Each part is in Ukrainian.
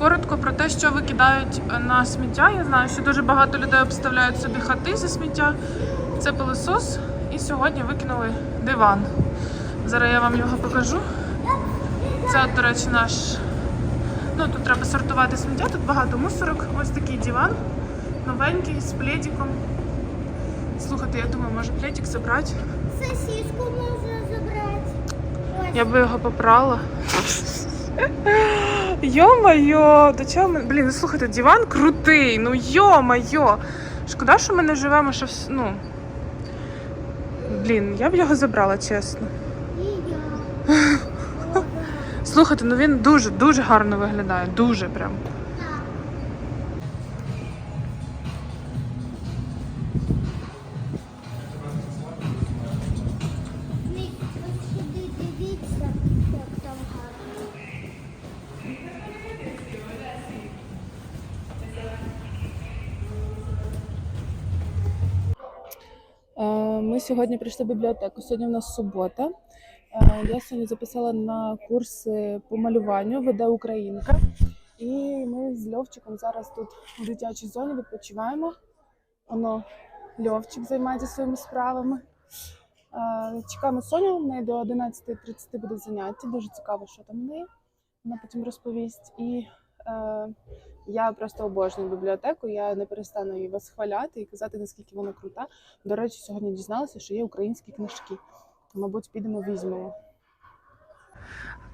коротко про те, що викидають на сміття. Я знаю, що дуже багато людей обставляють собі хати зі сміття. Це пилосос. І сьогодні викинули диван. Зараз я вам його покажу. Це, до речі, наш. Ну, тут треба сортувати сміття, тут багато мусорок. Ось такий диван, новенький, з пледиком. Слухайте, я думаю, може пледик забрати. Сосиску можно забрать. Ось. Я би його попрала. Йо-моє, до чого ми. Блін, ну слухайте, диван крутий. Ну йо-моє. Шкода, що ми не живемо ще вс... ну. Блін, я б його забрала, чесно. Слухайте, ну він дуже, дуже гарно виглядає. Дуже прям. Ми сьогодні прийшли в бібліотеку. Сьогодні в нас субота. Е, Я сьогодні записала на курси по малюванню, веде Українка. І ми з Льовчиком зараз тут у дитячій зоні відпочиваємо. Воно Льовчик займається своїми справами. Е, Чекаємо Соню, в неї до 11.30 буде заняття. Дуже цікаво, що там в неї. Вона потім розповість. І е, я просто обожнюю бібліотеку. Я не перестану її восхваляти і казати, наскільки вона крута. До речі, сьогодні дізналася, що є українські книжки. Мабуть, підемо візьмемо.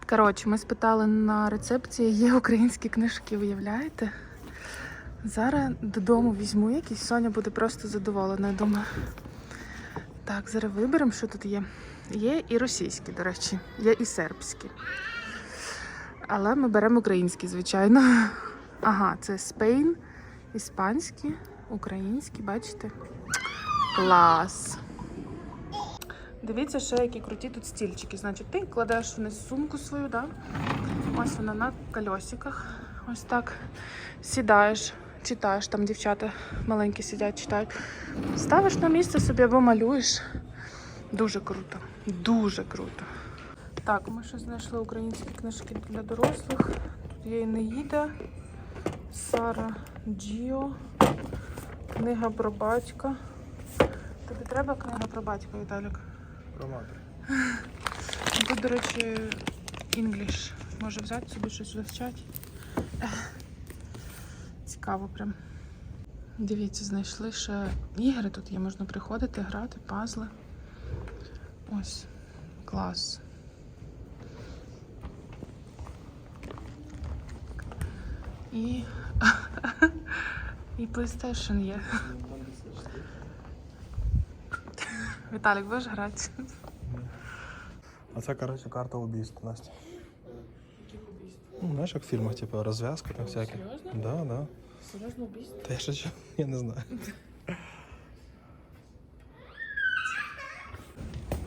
Коротше, ми спитали на рецепції, є українські книжки, уявляєте? Зараз додому візьму якісь, Соня буде просто задоволена, я думаю. Так, зараз виберемо, що тут є. Є і російські, до речі, є і сербські. Але ми беремо українські, звичайно. Ага, це Спейн, іспанські, українські, бачите? Клас! Дивіться, ще які круті тут стільчики. Значить, ти кладеш вниз сумку свою, да? Ось вона на кольосиках. Ось так сідаєш, читаєш, там дівчата маленькі сидять, читають. Ставиш на місце собі або малюєш. Дуже круто. Дуже круто. Так, ми ще знайшли українські книжки для дорослих. Тут є і Неїда, Сара Джіо, книга про батька. Тобі треба книга про батька, Віталік? Проматор. Тут, до речі, інгліш. Може взяти собі щось вивчати. Цікаво прям. Дивіться, знайшли ще ігри тут є, можна приходити, грати, пазли. Ось, клас. І. І PlayStation є. Віталік, будеш грати? А це, коротше, карта убийств, Настя. Ну, знаєш, як в фільмах, типу, розв'язка там всякі. Серйозно? Да, да. Серйозно убійство? Та я шучу, я не знаю.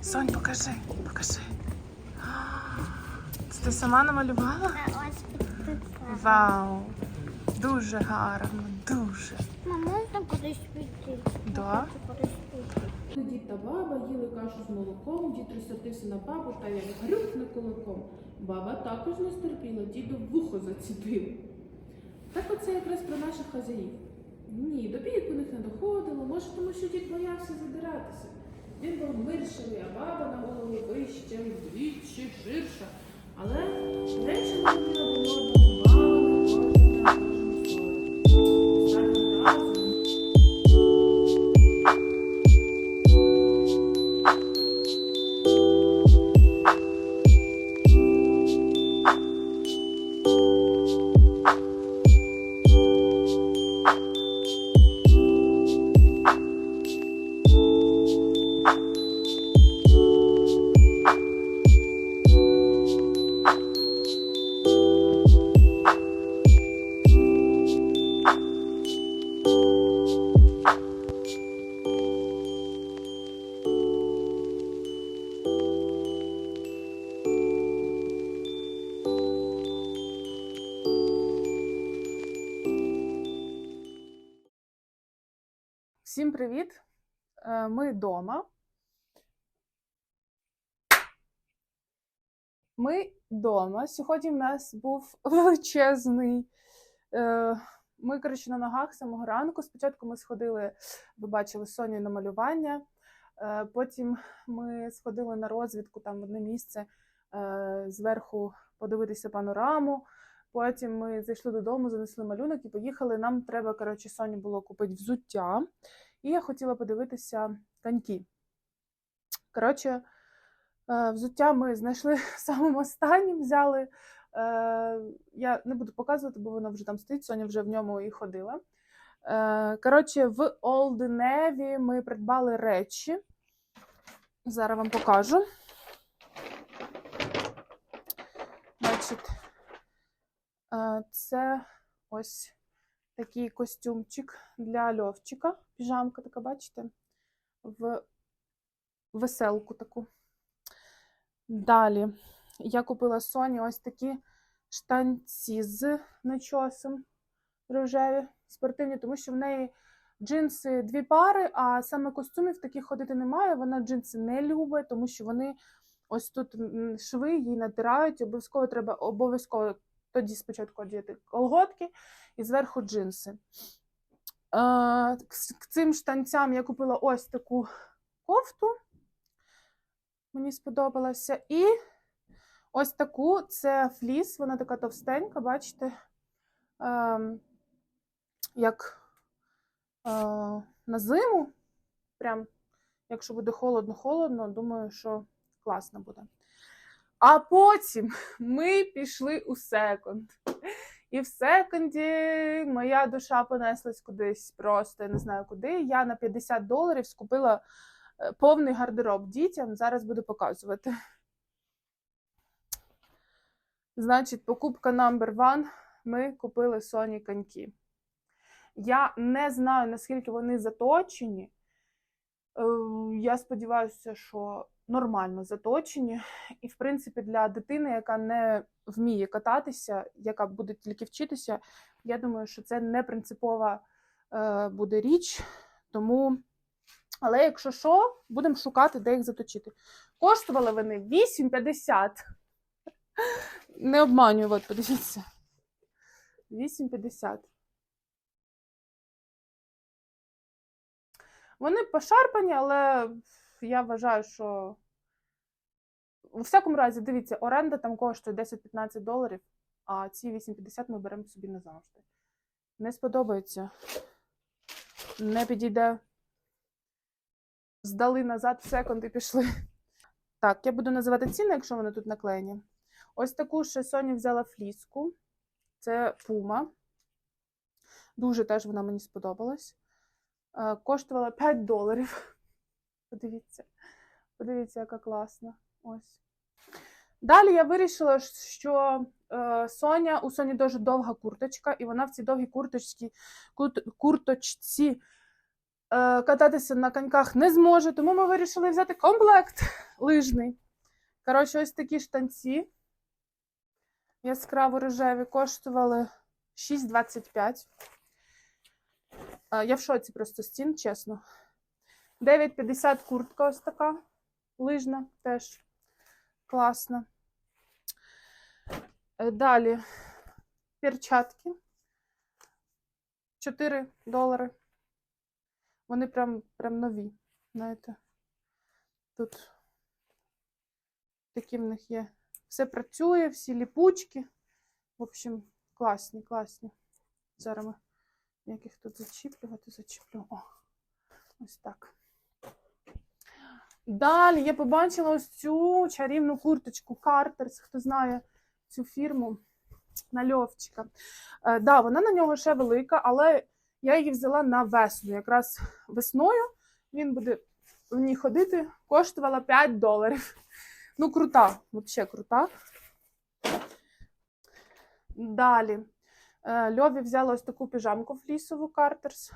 Сонь, покажи, покажи. Це ти сама намалювала? Вау! Дуже гарно, дуже. Мама, можна кудись піти? Да? Дід та баба їли кашу з молоком, дід розсердився на бабу та як грюкне кулаком. Баба також не стерпіла, діду вухо заціпив. Так оце якраз про наших хазяїв. Ні, до бійок у них не доходило, може, тому що дід боявся задиратися. Він був мирший, а баба на голову вища вдвічі ширша. Але Всім привіт! Е, Ми вдома. Ми вдома. Сьогодні в нас був величезний. Е, ми, коротше, на ногах з самого ранку. Спочатку ми сходили, ви бачили Соню на малювання. Е, потім ми сходили на розвідку там в одне місце зверху подивитися панораму. Потім ми зайшли додому, занесли малюнок і поїхали. Нам треба, коротше, Соні було купити взуття. І я хотіла подивитися коньки. Коротше, е, взуття ми знайшли самим останнім, взяли. Е, Я не буду показувати, бо воно вже там стоїть, Соня вже в ньому і ходила. Е, Коротше, в Олденеві ми придбали речі. Зараз вам покажу. Значить, це ось такий костюмчик для льовчика. Піжамка така, бачите? В веселку таку. Далі я купила Соні ось такі штанці з начосом рожеві, спортивні, тому що в неї джинси дві пари, а саме костюмів таких ходити немає. Вона джинси не любить, тому що вони ось тут шви їй натирають. Обов'язково треба обов'язково тоді спочатку одягти колготки і зверху джинси. К к цим штанцям я купила ось таку кофту. Мені сподобалася. І ось таку це фліс, вона така товстенька, бачите, ем, як е, на зиму. Прям, якщо буде холодно-холодно, думаю, що класно буде. А потім ми пішли у секонд. І в секонді моя душа понеслась кудись просто, я не знаю куди. Я на 50 доларів скупила е, повний гардероб дітям. Зараз буду показувати. Значить, покупка number one. Ми купили Соні коньки. Я не знаю, наскільки вони заточені. Е, Я сподіваюся, що нормально заточені. І, в принципі, для дитини, яка не вміє кататися, яка буде тільки вчитися, я думаю, що це не принципова е, буде річ. Тому, але якщо що, будемо шукати, де їх заточити. Коштували вони 8,50. Не обманюю, от подивіться. 8,50. Вони пошарпані, але я вважаю, що у всякому разі, дивіться, оренда там коштує 10-15 доларів, а ці 8,50 ми беремо собі назавжди. Не сподобається. Не підійде. Здали назад секунд і пішли. Так, я буду називати ціни, якщо вони тут наклеєні. Ось таку ще Соня взяла фліску. Це Puma. Дуже теж вона мені сподобалась. Е, Коштувала 5 доларів. Подивіться. Подивіться, яка класна. Ось. Далі я вирішила, що е, Соня, у Соні дуже довга курточка, і вона в цій довгій курточці, курточці е, кататися на коньках не зможе, тому ми вирішили взяти комплект лижний. Коротше, ось такі штанці яскраво рожеві коштували 6,25. Е, Я в шоці просто з цін, чесно. 9,50 куртка ось така. Лижна теж класна. Е, Далі перчатки. 4 долари. Вони прям, прям нові. Знаєте. Тут такі в них є. Все працює, всі ліпучки. В общем, класні, класні. Зараз ми як їх тут зачіплювати, зачіплю. О, ось так. Далі я побачила ось цю чарівну курточку Carter's, хто знає цю фірму на льовчика. Е, да, вона на нього ще велика, але я її взяла на весну. Якраз весною він буде в ній ходити, коштувала 5 доларів. Ну, крута, взагалі крута. Далі. Е, Льові взяла ось таку піжамку флісову Carter's.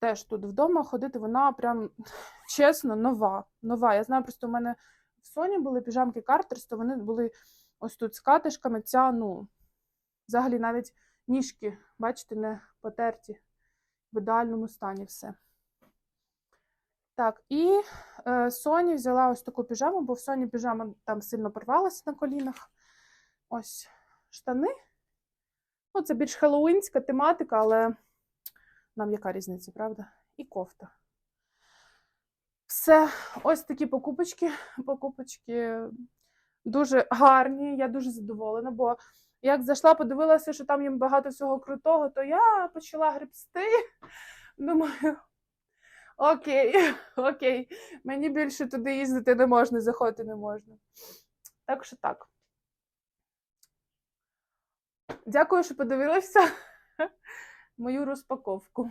Теж тут вдома ходити, вона прям чесно нова. Нова. Я знаю, просто у мене в Соні були піжамки Carter's, то вони були ось тут з катишками. Ця, ну, взагалі навіть ніжки, бачите, не потерті в ідеальному стані все. Так, і е, Соні взяла ось таку піжаму, бо в Соні піжама там сильно порвалася на колінах. Ось штани. Ну, це більш хеллоуінська тематика, але нам яка різниця, правда? І кофта. Все, ось такі покупочки. Покупочки дуже гарні. Я дуже задоволена, бо як зайшла, подивилася, що там їм багато всього крутого, то я почала гребсти. Думаю, окей, окей, мені більше туди їздити не можна, заходити не можна. Так що так. Дякую, що подивилися мою розпаковку.